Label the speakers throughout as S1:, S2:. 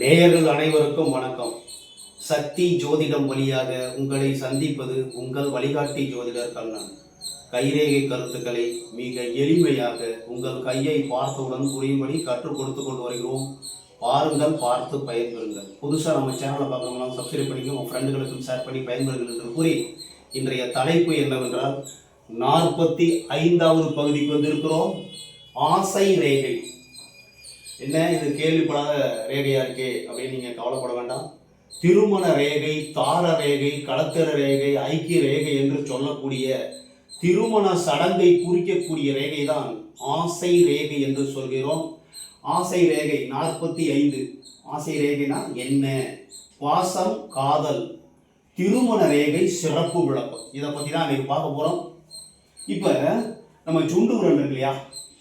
S1: நேயர்கள் அனைவருக்கும் வணக்கம். சக்தி ஜோதிடம் வழியாக உங்களை சந்திப்பது உங்கள் வழிகாட்டி ஜோதிடர் கண்ணன். கைரேகை கருத்துக்களை மிக எளிமையாக உங்கள் கையை பார்த்தவுடன் புரியும்படி கற்றுக் கொடுத்து கொண்டு வருகிறோம். பாருங்கள் பார்த்து பயன்பெறுங்கள். புதுசாக நம்ம சேனலை பார்க்குறவங்களாம் சப்ஸ்கிரைப் பண்ணிக்க உங்கள் ஃப்ரெண்டுகளுக்கும் ஷேர் பண்ணி பயன்பெறுங்கள் என்று கூறி இன்றைய தலைப்பு என்னவென்றால் நாற்பத்தி ஐந்தாவது பகுதிக்கு வந்திருக்கிறோம். ஆசை ரேகை. என்ன? இது கேள்விப்படாத ரேகையா இருக்கே அப்படின்னு நீங்க கவலைப்பட வேண்டாம். திருமண ரேகை தார ரேகை களத்திர ரேகை ஐக்கிய ரேகை என்று சொல்லக்கூடிய திருமண சடங்கை குறிக்கக்கூடிய ரேகை தான் ஆசை ரேகை என்று சொல்கிறோம். ஆசை ரேகை நாற்பத்தி ஐந்து ஆசை ரேகைனா என்ன? பாசம் காதல். திருமண ரேகை சிறப்பு விளக்கம். இதை பற்றி தான் இன்னைக்கு பார்க்க போகிறோம் இப்போ நம்ம சுண்டு விரல் இருக்கு இல்லையா?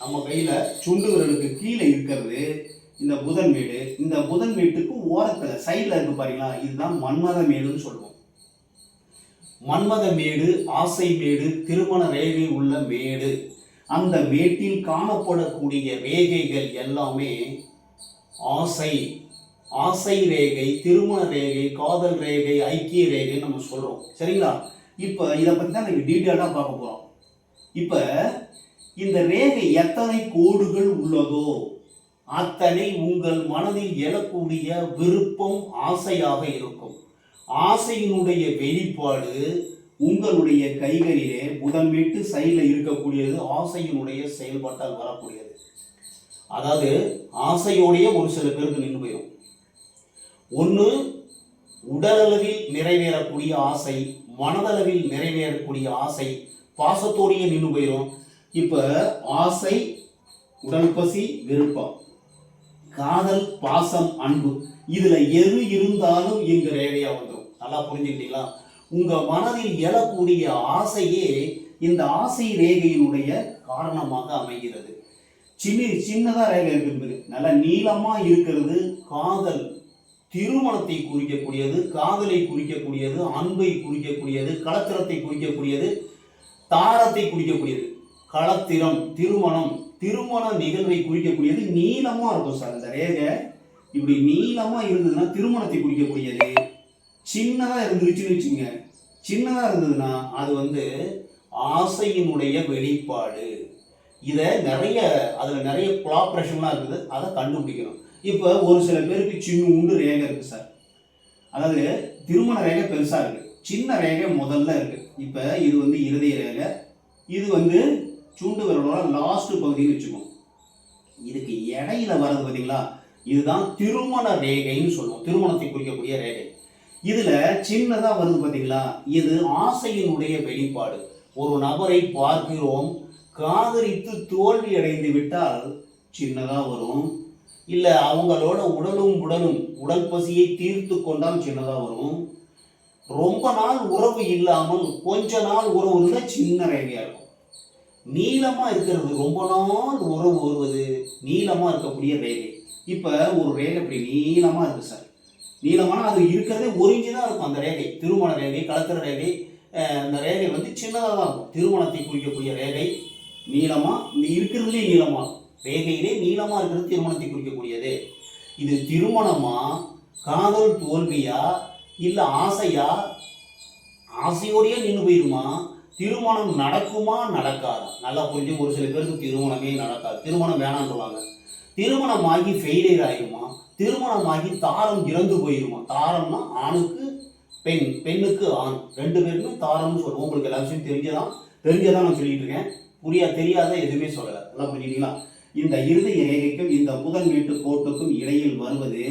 S1: நம்ம கையில் சுண்டு விரலுக்கு கீழே இருக்கிறது இந்த புதன் மேடு. இந்த புதன் வீட்டுக்கு ஓரத்தில் சைடில் இருக்கு பாருங்களா இதுதான் மன்மத மேடுன்னு சொல்லுவோம். மன்மத மேடு ஆசை மேடு திருமண ரேகை உள்ள மேடு. அந்த மேட்டில் காணப்படக்கூடிய ரேகைகள் எல்லாமே ஆசை. ஆசை ரேகை திருமண ரேகை காதல் ரேகை ஐக்கிய ரேகை நம்ம சொல்கிறோம் சரிங்களா? இப்போ இதை பற்றி தான் நீங்கள் டீட்டெயிலாக பார்க்க போகிறோம் இப்போ இந்த ரேகை எத்தனை கோடுகள் உள்ளதோ அத்தனை உங்கள் மனதில் எழக்கூடிய விருப்பம் ஆசையாக இருக்கும். ஆசையினுடைய வெளிப்பாடு உங்களுடைய கைகளிலே புதன் வீட்டு சைடில் இருக்கக்கூடியது ஆசையினுடைய செயல்பாட்டால் வரக்கூடியது. அதாவது ஆசையோடைய ஒரு சில பேருக்கு நின்று போயிடும் ஒன்று உடலளவில் நிறைவேறக்கூடிய ஆசை மனதளவில் நிறைவேறக்கூடிய ஆசை பாசத்தோடையே நின்று போயிடும் இப்போ ஆசை உடல் பசி விருப்பம். காதல் பாசம் அன்பு. இதுல எது இருந்தாலும் இங்கு ரேகையா வந்துடும் நல்லா புரிஞ்சுக்கிட்டீங்களா? உங்க மனதில் எழக்கூடிய ஆசையே இந்த ஆசை ரேகையினுடைய காரணமாக அமைகிறது. சின்ன சின்னதா ரேகை இருக்கிறது நல்ல நீளமா இருக்கிறது காதல் திருமணத்தை குறிக்கக்கூடியது காதலை குறிக்கக்கூடியது அன்பை குறிக்கக்கூடியது கலத்திரத்தை குறிக்கக்கூடியது தாரத்தை குறிக்கக்கூடியது. களத்திரம் திருமணம் திருமண நிகழ்வை குறிக்கக்கூடியது நீளமா இருக்கும் சார் இந்த ரேகை. இப்படி நீளமா இருந்ததுன்னா திருமணத்தை குறிக்கக்கூடியது. சின்னதா இருந்துருச்சுன்னு வச்சுங்க சின்னதா இருந்ததுன்னா அது வந்து ஆசையினுடைய வெளிப்பாடு. இதை நிறைய அதுல நிறைய கொலாபரேஷன்லாம் இருக்குது. அதை கண்டுபிடிக்கணும். இப்போ ஒரு சில பேருக்கு சின்ன உண்டு ரேகை இருக்கு சார். அதாவது திருமண ரேகை பெருசா இருக்கு. சின்ன ரேகை முதல்ல இருக்கு. இப்போ இது வந்து இருதய ரேகை. இது வந்து சுண்டு விரலோட லாஸ்ட் பகுதின்னு வச்சுக்கோம் இதுக்கு இடையில வர்றது பார்த்தீங்களா? இதுதான் திருமண ரேகைன்னு சொல்லுவோம். திருமணத்தை குறிக்கக்கூடிய ரேகை. இதுல சின்னதா வருது பார்த்தீங்களா? இது ஆசையினுடைய வெளிப்பாடு. ஒரு நபரை பார்க்கிறோம் காதலித்து தோல்வி அடைந்து விட்டால் சின்னதா வரும். இல்லை அவங்களோட உடலும் உடலும் உடல் பசியை தீர்த்து கொண்டால் சின்னதாக வரும். ரொம்ப நாள் உறவு இல்லாமல் கொஞ்ச நாள் உறவு இருந்தால் சின்ன ரேகையாக இருக்கும். நீளமாக இருக்கிறது. ரொம்ப நாள் உறவு வருவது நீளமாக இருக்கக்கூடிய ரேகை. இப்போ ஒரு ரேகை இப்படி நீளமாக இருக்குது சார் நீளமான அது இருக்கிறதே ஒரு தான் இருக்கும் அந்த ரேகை. திருமண ரேகை கலத்திர ரேகை. அந்த ரேகை வந்து சின்னதாக தான் இருக்கும். திருமணத்தை குறிக்கக்கூடிய ரேகை. நீளமாக இந்த இருக்கிறதுலே நீளமாக ரேகையிலே நீளமாக இருக்கிறது திருமணத்தை குறிக்கக்கூடியது. இது திருமணமா காதல் தோல்வியா இல்லை ஆசையா? ஆசையோடையே நின்று போயிருமா? திருமணம் நடக்குமா நடக்காதா? நல்லா புரிஞ்சு ஒரு சில பேருக்கு திருமணமே நடக்காது. திருமணம் வேணான்றுவாங்க திருமணம் ஆகி ஃபெயிலியர் ஆகிருமா திருமணமாகி தாரம் இறந்து போயிருமா? தாரம்னா ஆணுக்கு பெண் பெண்ணுக்கு ஆண். ரெண்டு பேருமே தாரம்னு சொல்லுவோம். உங்களுக்கு எல்லா விஷயம் தெரிஞ்சதான் தெரிஞ்சதான் நான் சொல்லிட்டு இருக்கேன். புரியா தெரியாத எதுவுமே சொல்லலை. நல்லா புரிஞ்சுட்டீங்களா இந்த இருதய ரேகைக்கும் இந்த புதன் வீட்டு கோட்டுக்கும் இடையில் வருவது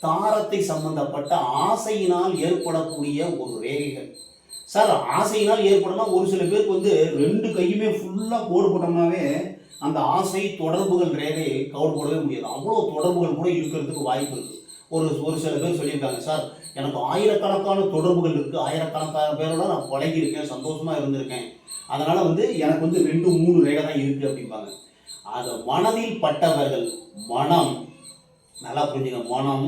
S1: தாரத்தை சம்பந்தப்பட்ட ஆசையினால் ஏற்படக்கூடிய ஒரு ரேகைகள். சார் ஆசையினால் ஏற்படும்னா ஒரு சில பேருக்கு வந்து ரெண்டு கையுமே ஃபுல்லாக கோடு போட்டோம்னாவே அந்த ஆசை தொடர்புகள் ரேகை கவர் போடவே முடியாது. அவ்வளோ தொடர்புகள் கூட இருக்கிறதுக்கு வாய்ப்பு இருக்குது ஒரு ஒரு சில பேர் சொல்லியிருக்காங்க சார் எனக்கு ஆயிரக்கணக்கான தொடர்புகள் இருக்குது ஆயிரக்கணக்கான பேரோட நான் பழகியிருக்கேன் சந்தோஷமாக இருந்திருக்கேன். அதனால் வந்து எனக்கு வந்து ரெண்டு மூணு ரேகை தான் இருக்குது அப்படிம்பாங்க. அதை மனதில் பட்டவர்கள் மனம் நல்லா புரிஞ்சுங்க. மனம்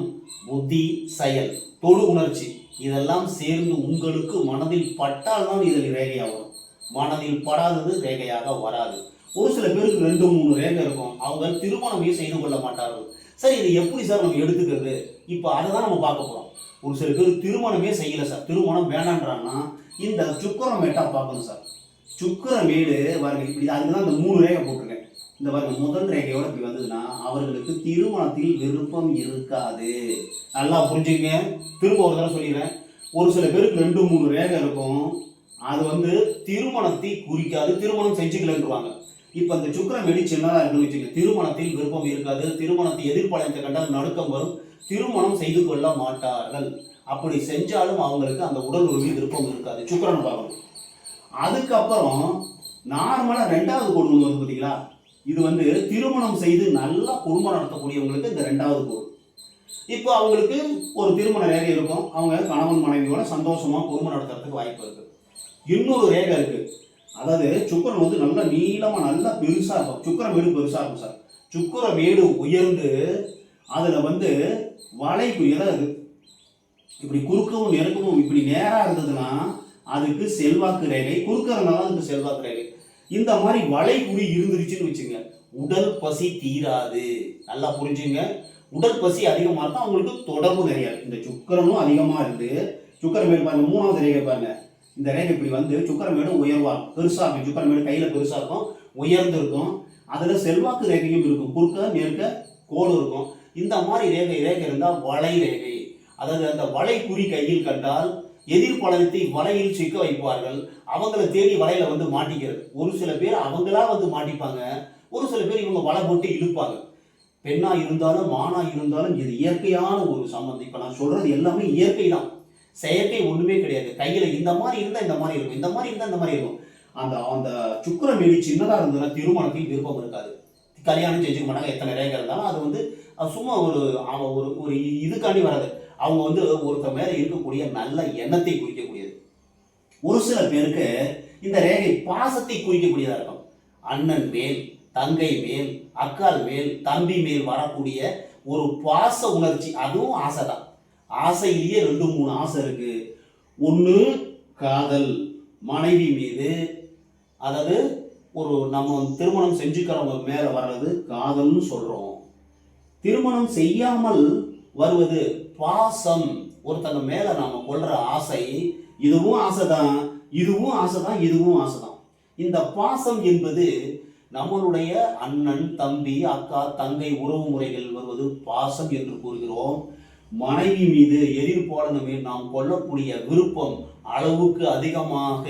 S1: புத்தி செயல் தொழு உணர்ச்சி. இதெல்லாம் சேர்ந்து உங்களுக்கு மனதில் பட்டால் தான் இதில் ரேகையாக வரும் மனதில் படாதது ரேகையாக வராது. ஒரு சில பேருக்கு ரெண்டு மூணு ரேகை இருக்கும். அவங்க திருமணமே செய்து கொள்ள மாட்டார்கள்? சரி இது எப்படி சார் நம்ம எடுத்துக்கிறது? இப்போ அதை தான் நம்ம பார்க்க போகிறோம் ஒரு சில பேர் திருமணமே செய்யலை சார். திருமணம் வேணான்றாங்கன்னா இந்த சுக்கரமேட்டாக பார்க்கணும் சார். சுக்கரமேடு பாருங்க இப்படி அதுக்கு தான் இந்த மூணு ரேகை போட்டிருக்கேன். இந்த மாதிரி முதல் ரேகையோட இப்படி வந்ததுன்னா அவர்களுக்கு திருமணத்தில் விருப்பம் இருக்காது. நல்லா புரிஞ்சுக்கங்க திரும்ப ஒரு தடவை சொல்லிடுறேன். ஒரு சில பேருக்கு ரெண்டு மூணு ரேகை இருக்கும். அது வந்து திருமணத்தை குறிக்காது திருமணம் செஞ்சுக்கலன்றுவாங்க. இப்போ இந்த சுக்கரம் வெடி சின்னதாக இருக்குன்னு வச்சுக்கோங்க திருமணத்தில் விருப்பம் இருக்காது திருமணத்தை எதிர்பாலத்தை கண்டால் நடுக்கம் வரும் திருமணம் செய்து கொள்ள மாட்டார்கள். அப்படி செஞ்சாலும் அவங்களுக்கு அந்த உடல் உறுதி விருப்பம் இருக்காது சுக்கரன் பார்க்கணும் அதுக்கப்புறம் நார்மலாக ரெண்டாவது குடும்பம் வந்து பார்த்தீங்களா இது வந்து திருமணம் செய்து நல்லா குடும்பம் நடத்தக்கூடியவங்களுக்கு இந்த ரெண்டாவது பொருள். இப்போ அவங்களுக்கு ஒரு திருமண ரேகை இருக்கும். அவங்க கணவன் மனைவியோட சந்தோஷமாக குடும்பம் நடத்துறதுக்கு வாய்ப்பு இருக்கு. இன்னொரு ரேகை இருக்கு. அதாவது சுக்கரன் வந்து நல்லா நீளமாக நல்லா பெருசாக இருக்கும். சுக்கர வீடு பெருசாக இருக்கும் சார். சுக்கர வீடு உயர்ந்து அதில் வந்து வளைப்பு அதாவது இப்படி குறுக்கவும் நெருக்கவும் இப்படி நேராக இருந்ததுன்னா அதுக்கு செல்வாக்கு ரேகை குறுக்கறதுனால அதுக்கு செல்வாக்கு ரேகை. இந்த மாதிரி வளைகுறி இருந்துருச்சுன்னு வச்சுங்க. உடல் பசி தீராது. நல்லா புரிஞ்சுங்க. உடல் பசி அதிகமாக இருந்தால் அவங்களுக்கு தொடர்பு நிறையாது இந்த சுக்கரனும் அதிகமாக இருந்து சுக்கரமேடு பாருங்க மூணாவது ரேகை பாருங்க. இந்த ரேகை இப்படி வந்து சுக்கரமேடு உயர்வா பெருசாக இருக்கும். சுக்கரமேடு கையில் பெருசாக இருக்கும். உயர்ந்து இருக்கும் அதில் செல்வாக்கு ரேகையும் இருக்கும். குறுக்க நேர்க்க கோடு இருக்கும். இந்த மாதிரி ரேகை ரேகை இருந்தால் வளை ரேகை. அதாவது அந்த வளை குறி கையில் கண்டால் எதிர்பலத்தை வலையில் சிக்க வைப்பார்கள். அவங்கள தேடி வலையில வந்து மாட்டிக்கிறது. ஒரு சில பேர் அவங்களா வந்து மாட்டிப்பாங்க. ஒரு சில பேர் இவங்க வலை போட்டு இழுப்பாங்க. பெண்ணா இருந்தாலும் ஆணா இருந்தாலும் இது இயற்கையான ஒரு சம்பந்தம். இப்போ நான் சொல்றது எல்லாமே இயற்கை தான் செயற்கை ஒன்றுமே கிடையாது. கையில இந்த மாதிரி இருந்தால் இந்த மாதிரி இருக்கும். இந்த மாதிரி இருந்தால் இந்த மாதிரி இருக்கும். அந்த அந்த சுக்கரம் மீறி சின்னதாக இருந்ததுன்னா திருமணத்தையும் விருப்பம் இருக்காது. கல்யாணம் செஞ்சுக்க மாட்டாங்க. எத்தனை ரேகை இருந்தாலும் அது வந்து சும்மா ஒரு ஒரு ஒரு இதுக்காண்டி வராது. அவங்க வந்து ஒருத்தர் மேலே இருக்கக்கூடிய நல்ல எண்ணத்தை குறிக்கக்கூடியது. ஒரு சில பேருக்கு இந்த ரேகை பாசத்தை குறிக்கக்கூடியதாக இருக்கும். அண்ணன் மேல் தங்கை மேல் அக்கால் மேல் தம்பி மேல் வரக்கூடிய ஒரு பாச உணர்ச்சி அதுவும் ஆசை தான் ஆசையிலேயே ரெண்டு மூணு ஆசை இருக்கு. ஒன்று காதல். மனைவி மீது அதாவது ஒரு நம்ம திருமணம் செஞ்சுக்கிறவங்க மேலே வர்றது காதல்னு சொல்கிறோம் திருமணம் செய்யாமல் வருவது பாசம் ஒருத்தங்க மேல நாம கொள்ற ஆசை இதுவும் ஆசைதான் இதுவும் ஆசைதான் இதுவும் ஆசைதான். இந்த பாசம் என்பது நம்மளுடைய அண்ணன் தம்பி அக்கா தங்கை உறவு முறைகள் வருவது பாசம் என்று கூறுகிறோம். மனைவி மீது எதிர்ப்பாளன மேல் நாம் கொள்ளக்கூடிய விருப்பம் அளவுக்கு அதிகமாக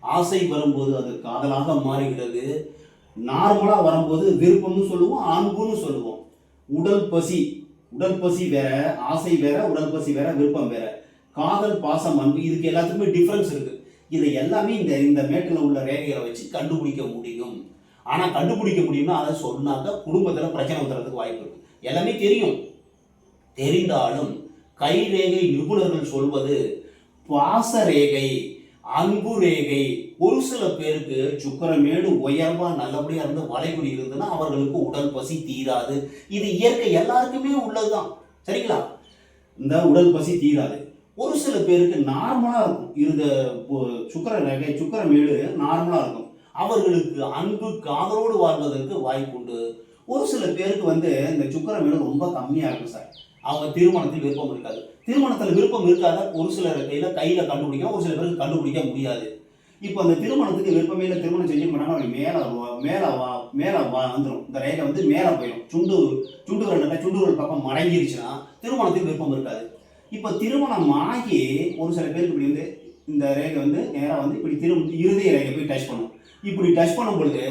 S1: ஆசை வரும்போது அது காதலாக மாறுகிறது. நார்மலாக வரும்போது விருப்பம்னு சொல்லுவோம் அன்புன்னு சொல்லுவோம். உடல் பசி உடற்பசி வேற ஆசை வேற உடற்பசி வேற விருப்பம் வேற. காதல் பாசம் அன்பு இதுக்கு எல்லாத்துக்குமே டிஃப்ரென்ஸ் இருக்கு. இதை எல்லாமே இந்த இந்த மேட்டில் உள்ள ரேகைகளை வச்சு கண்டுபிடிக்க முடியும். ஆனால் கண்டுபிடிக்க முடியும்னா அதை சொன்னாக்க குடும்பத்தில் பிரச்சனை வந்துறதுக்கு வாய்ப்பு இருக்கு. எல்லாமே தெரியும். தெரிந்தாலும் கை ரேகை நிபுணர்கள் சொல்வது பாச ரேகை அன்பு ரேகை. ஒரு சில பேருக்கு சுக்கரமேடு உயர்வா நல்லபடியா இருந்து வளைகுடி இருந்ததுன்னா அவர்களுக்கு உடல் பசி தீராது. இது இயற்கை எல்லாருக்குமே உள்ளதுதான். சரிங்களா? இந்த உடல் பசி தீராது. ஒரு சில பேருக்கு நார்மலா இருக்கும். இருந்த சுக்கர ரேகை சுக்கரமேடு நார்மலா இருக்கும். அவர்களுக்கு அன்பு காதலோடு வாழ்வதற்கு வாய்ப்பு உண்டு ஒரு சில பேருக்கு வந்து இந்த சுக்கரமேடு ரொம்ப கம்மியா இருக்கும் சார். அவங்க திருமணத்தில் விருப்பம் இருக்காது. திருமணத்தில் விருப்பம் இருக்காத? ஒரு சிலர் கையில் கையில் கண்டுபிடிக்கும் ஒரு சில பேருக்கு கண்டுபிடிக்க முடியாது. இப்போ அந்த திருமணத்துக்கு விருப்பமே இல்லை. திருமணம் செஞ்சு பண்ணாங்கன்னா அவங்க மேலே மேலே வா மேலே வா வந்துடும் இந்த ரேகை வந்து மேலே போயிடும் சுண்டு சுண்டு விரல் சுண்டு விரல் பக்கம் மடங்கிருச்சுன்னா திருமணத்துக்கு விருப்பம் இருக்காது. இப்போ திருமணம் ஆகி ஒரு சில பேருக்கு இப்படி வந்து இந்த ரேகை வந்து நேராக வந்து இப்படி திரும்ப இருதய ரேகை போய் டச் பண்ணும். இப்படி டச் பண்ணும் பொழுது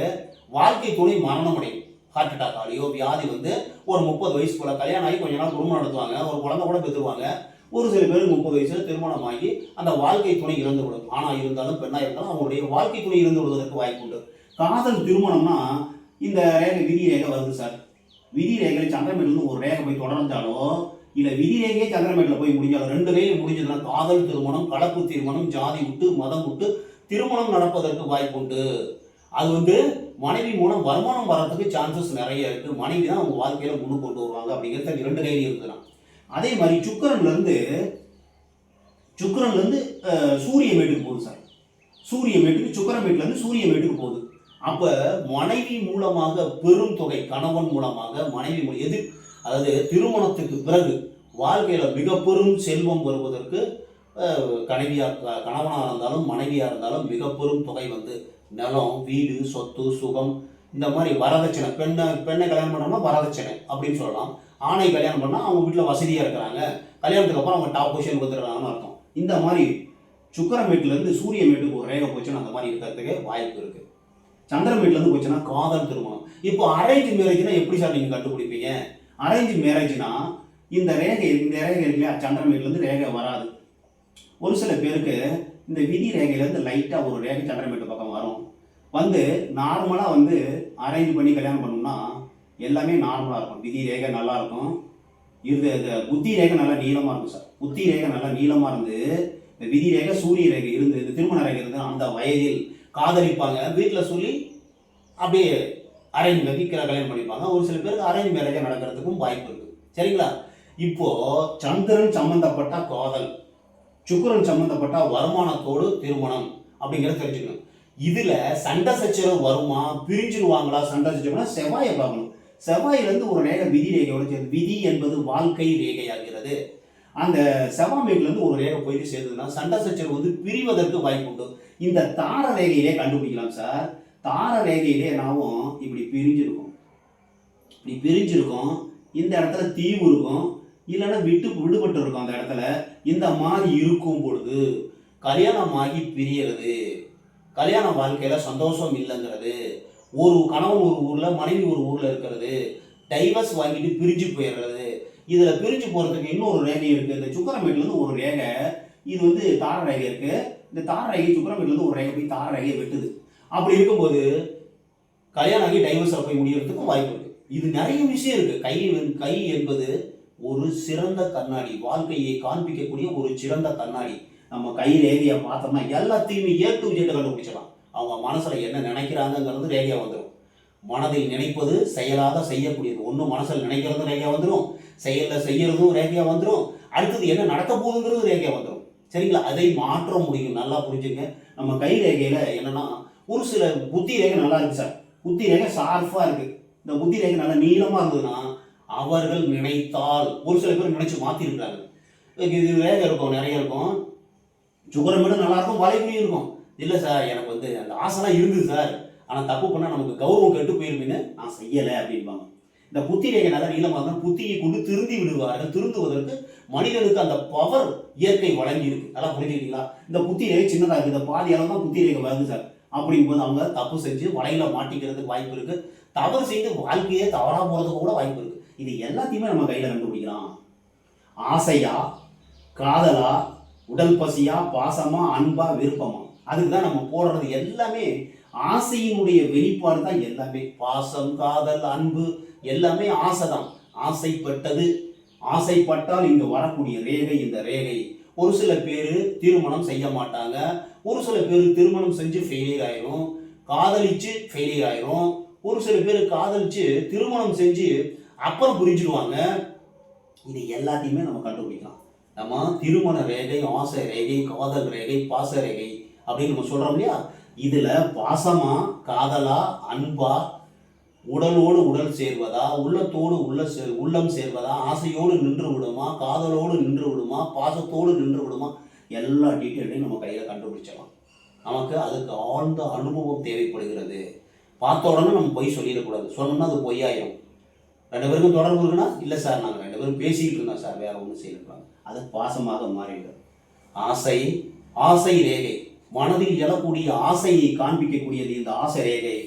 S1: வாழ்க்கை துணை மரணம் அடையும் ஹார்ட் அட்டாக் வியாதி வந்து ஒரு முப்பது வயசு போல கல்யாணம் ஆகி கொஞ்ச நாள் குடும்பம் நடத்துவாங்க. ஒரு குழந்தை கூட பெற்றுருவாங்க ஒரு சில பேருக்கு முப்பது வயசுல திருமணம் ஆகி அந்த வாழ்க்கை துணை இறந்து விடும். ஆனால் இருந்தாலும் பெண்ணாக இருந்தாலும் அவங்களுடைய வாழ்க்கை துணை இறந்து விடுவதற்கு வாய்ப்பு உண்டு. காதல் திருமணம்னா இந்த ரேகை விதி ரேகை வருது சார். விதி ரேகை சந்திரமேட்டில் ஒரு ரேகை போய் தொடர்ந்தாலோ இல்லை விதி ரேகையே சந்திரமேட்டில் போய் முடிஞ்சாலும் ரெண்டு ரேகை முடிஞ்சதுன்னா காதல் திருமணம் கலப்பு திருமணம் ஜாதி விட்டு மதம் விட்டு திருமணம் நடப்பதற்கு வாய்ப்பு உண்டு. அது வந்து மனைவி மூலம் வருமானம் வர்றதுக்கு சான்சஸ் நிறைய இருக்கு. மனைவி தான் அவங்க வாழ்க்கையில முன்னு கொண்டு வருவாங்க அப்படிங்கிறது இரண்டு கையில் இருக்குதுன்னா அதே மாதிரி சுக்கரன்ல இருந்து சுக்கரன்ல இருந்து சூரிய மேட்டுக்கு போகுது சார். சூரிய மேட்டுக்கு சுக்கரமேட்டுல இருந்து சூரிய மேட்டுக்கு போகுது. அப்ப மனைவி மூலமாக பெரும் தொகை கணவன் மூலமாக மனைவி எது அதாவது திருமணத்துக்கு பிறகு வாழ்க்கையில மிக பெரும் செல்வம் வருவதற்கு அஹ், கணவியா கணவனாக இருந்தாலும் மனைவியாக இருந்தாலும் மிக பெரும் தொகை வந்து நிலம் வீடு சொத்து சுகம் இந்த மாதிரி வரதட்சணை பெண்ணை பெண்ணை கல்யாணம் பண்ணோம்னா வரதட்சணை அப்படின்னு சொல்லலாம். ஆணை கல்யாணம் பண்ணால் அவங்க வீட்டில் வசதியாக இருக்கிறாங்க. கல்யாணத்துக்கு அப்புறம் அவங்க டாப் பொசிஷன் வந்துடுறாங்கன்னு அர்த்தம். இந்த மாதிரி சுக்கரமேட்டுலேருந்து சூரிய மேட்டுக்கு ஒரு ரேகை போச்சுன்னா அந்த மாதிரி இருக்கிறதுக்கு வாய்ப்பு இருக்கு. சந்திரமேட்லேருந்து போச்சுன்னா காதல் திருமணம். இப்போ அரேஞ்ச் மேரேஜ்னா எப்படி சார் நீங்கள் கண்டுபிடிப்பீங்க? அரேஞ்ச் மேரேஜ்னா இந்த ரேகை இந்த ரேகை இருக்கு இல்லையா சந்திரமேட்லேருந்து ரேகை வராது. ஒரு சில பேருக்கு இந்த விதி ரேகையிலேருந்து லைட்டாக ஒரு ரேகை சந்திரமேட்டு பக்கம் வரும். வந்து நார்மலாக வந்து அரேஞ்ச் பண்ணி கல்யாணம் பண்ணோம்னா எல்லாமே நார்மலாக இருக்கும். விதி ரேகை நல்லா இருக்கும். இது இந்த புத்தி ரேகை நல்லா நீளமாக இருக்கும் சார் புத்தி ரேகை நல்லா நீளமாக இருந்து இந்த விதி ரேகை சூரிய ரேகை இருந்து இந்த திருமண ரேகை இருந்து அந்த வயதில் காதலிப்பாங்க. வீட்டில் சொல்லி அப்படியே அரேஞ்ச் வீக்கில் கல்யாணம் பண்ணிப்பாங்க. ஒரு சில பேருக்கு அரேஞ்ச் மேரேஜாக நடக்கிறதுக்கும் வாய்ப்பு இருக்குது சரிங்களா? இப்போ சந்திரன் சம்பந்தப்பட்ட காதல். சுக்கிரன் சம்பந்தப்பட்ட வருமானத்தோடு திருமணம் அப்படிங்கிறத தெரிஞ்சுக்கணும். இதுல சண்டை சச்சரவு வருமா? பிரிஞ்சிருவாங்களா? சண்டை சச்சரவுனா செவ்வாயை பார்க்கணும். செவ்வாயிலிருந்து ஒரு ரேகை விதி ரேகையோட சேர்ந்து விதி என்பது வாழ்க்கை ரேகையாகிறது. அந்த செவ்வாய் ஒரு ரேகை போயிட்டு சேர்ந்ததுன்னா சண்டை சச்சரவு வந்து பிரிவதற்கு வாய்ப்பு உண்டு. இந்த தார ரேகையிலே கண்டுபிடிக்கலாம் சார். தார ரேகையிலே நாமும் இப்படி பிரிஞ்சிருக்கும். இப்படி பிரிஞ்சிருக்கும். இந்த இடத்துல தீவு இருக்கும். இல்லைன்னா விட்டு விடுபட்டு இருக்கும் அந்த இடத்துல. இந்த மாதிரி இருக்கும் பொழுது கல்யாணம் ஆகி பிரியறது கல்யாண வாழ்க்கையில் சந்தோஷம் இல்லைங்கிறது ஒரு கணவன் ஒரு ஊரில் மனைவி ஒரு ஊரில் இருக்கிறது டைவர்ஸ் வாங்கிட்டு பிரிஞ்சு போயிடுறது. இதில் பிரிஞ்சு போகிறதுக்கு இன்னொரு ரேகை இருக்குது இந்த சுக்கரமேட்ல இருந்து ஒரு ரேகை இது வந்து தார ரேகை இருக்குது இந்த தார ரேகை சுக்கரமேட்ல இருந்து ஒரு ரேகை போய் தார ரேகையை வெட்டுது. அப்படி இருக்கும்போது கல்யாணம் ஆகி டைவர்ஸில் போய் முடியறதுக்கும் வாய்ப்பு இருக்குது இது நிறைய விஷயம் இருக்குது கை கை என்பது ஒரு சிறந்த கண்ணாடி வாழ்க்கையை காண்பிக்கக்கூடிய ஒரு சிறந்த கண்ணாடி. நம்ம கை ரேகையை பார்த்தோம்னா எல்லாத்தையுமே ஏ டு ஜெட் கண்டுபிடிச்சலாம் அவங்க மனசில் என்ன நினைக்கிறாங்கங்கிறது ரேடியா வந்துடும் மனதில் நினைப்பது செயலாக செய்யக்கூடியது. ஒன்று மனசில் நினைக்கிறதும் ரேகையா வந்துடும் செயலில் செய்யறதும் ரேகையா வந்துடும் அடுத்தது என்ன நடக்க போகுதுங்கிறது ரேகையா வந்துடும் சரிங்களா? அதை மாற்ற முடியும். நல்லா புரிஞ்சுங்க. நம்ம கை ரேகையில் என்னன்னா ஒரு சில புத்தி ரேகை நல்லா இருக்கு சார். புத்தி ரேகை ஷார்ப்பாக இருக்குது இந்த புத்தி ரேகை நல்லா நீளமாக இருந்ததுன்னா அவர்கள் நினைத்தால் ஒரு சில பேர் நினைச்சு மாத்திருக்காங்க இது வேக இருக்கும் நிறைய இருக்கும். சுகரமேடும் நல்லா இருக்கும் வளைகுடியும் இருக்கும். இல்லை சார் எனக்கு வந்து அந்த ஆசைலாம் இருந்தது சார் ஆனால் தப்பு பண்ணால் நமக்கு கௌரவம் கெட்டு போயிருமேன்னு நான் செய்யலை அப்படின்பாங்க இந்த புத்தி ரேகை நல்லா நீளமாக இருந்தால் புத்தியை கொண்டு திருந்தி விடுவார்கள். திருந்துவதற்கு மனிதனுக்கு அந்த பவர் இயற்கை வழங்கி இருக்கு. நல்லா புரிஞ்சுக்கிட்டீங்களா இந்த புத்தி ரேகை சின்னதாக இருக்குது இந்த பாதி அளவு தான் புத்தி ரேகை வருது சார் அப்படிங்கும்போது அவங்க தப்பு செஞ்சு வலையில மாட்டிக்கிறதுக்கு வாய்ப்பு இருக்கு. தவறு செய்து வாழ்க்கையே தவறாக போகிறதுக்கு கூட வாய்ப்பு இருக்கு. இது எல்லாத்தையுமே நம்ம கையில் கண்டுபிடிக்கலாம் ஆசையா காதலா உடல் பசியா பாசமா அன்பா விருப்பமா. அதுக்கு தான் நம்ம போடுறது எல்லாமே ஆசையினுடைய வெளிப்பாடு தான் எல்லாமே. பாசம் காதல் அன்பு எல்லாமே ஆசை தான். ஆசைப்பட்டது ஆசைப்பட்டால் இங்கு வரக்கூடிய ரேகை இந்த ரேகை. ஒரு சில பேர் திருமணம் செய்ய மாட்டாங்க. ஒரு சில பேர் திருமணம் செஞ்சு ஃபெயிலியர் ஆயிரும். காதலிச்சு ஃபெயிலியர் ஆயிரும். ஒரு சில பேர் காதலிச்சு திருமணம் செஞ்சு அப்புறம் புரிஞ்சிடுவாங்க இது எல்லாத்தையுமே நம்ம கண்டுபிடிக்கலாம். நம்ம திருமண ரேகை ஆசை ரேகை காதல் ரேகை பாச ரேகை அப்படின்னு நம்ம சொல்கிறோம் இல்லையா? இதில் பாசமா காதலா அன்பா உடலோடு உடல் சேர்வதா உள்ளத்தோடு உள்ள சே உள்ளம் சேர்வதா ஆசையோடு நின்று விடுமா காதலோடு நின்று விடுமா பாசத்தோடு நின்று விடுமா எல்லா டீட்டெயிலையும் நம்ம கையில் கண்டுபிடிச்சிடலாம். நமக்கு அதுக்கு ஆழ்ந்த அனுபவம் தேவைப்படுகிறது. பார்த்த உடனே நம்ம பொய் சொல்லிடக்கூடாது. சொன்னோம்னா அது பொய்யாயிரும். ரெண்டு பேருக்கும் தொடர்பு இருக்குன்னா இல்லை சார் நாங்கள் ரெண்டு பேரும் பேசிக்கிட்டு இருந்தோம் சார் வேற ஒன்றும் செய்யலாம் அது பாசமாக மாறிவிடும் ஆசை ஆசை ரேகை. மனதில் எழக்கூடிய ஆசையை காண்பிக்கக்கூடியது இந்த ஆசை ரேகை.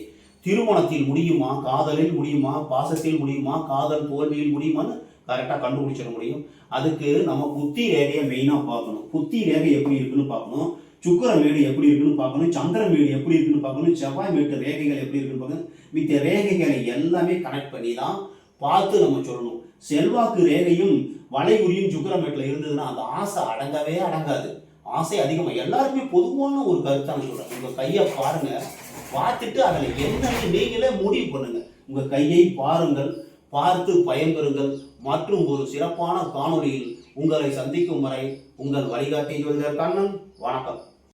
S1: திருமணத்தில் முடியுமா காதலில் முடியுமா பாசத்தில் முடியுமா காதல் தோல்வியில் முடியுமான்னு கரெக்டாக கண்டுபிடிச்சிட முடியும். அதுக்கு நம்ம புத்தி ரேகையை மெயினாக பார்க்கணும். புத்தி ரேகை எப்படி இருக்குன்னு பார்க்கணும். சுக்கிர மேடு எப்படி இருக்குன்னு பார்க்கணும். சந்திரமேடு எப்படி இருக்குன்னு பார்க்கணும். செவ்வாய் மேட்டு ரேகைகள் எப்படி இருக்குன்னு பார்க்கணும். மித்த ரேகைகளை எல்லாமே கனெக்ட் பண்ணி தான் பார்த்து நம்ம சொல்லணும். செல்வாக்கு ரேகையும் வளைகுறியும் சுக்கரமேட்டில் இருந்ததுன்னா அந்த ஆசை அடங்கவே அடங்காது. ஆசை அதிகமாக எல்லாருக்குமே பொதுவான ஒரு கருத்தாக சொல்கிறேன் உங்கள் கையை பாருங்கள் பார்த்துட்டு அதில் என்னன்னு நீங்களே முடிவு பண்ணுங்கள் உங்கள் கையை பாருங்கள். பார்த்து பயன்பெறுங்கள் மற்றும் ஒரு சிறப்பான காணொளியில் உங்களை சந்திக்கும் வரை உங்கள் வழிகாட்டி ஜோதிடர் கண்ணன். வணக்கம்.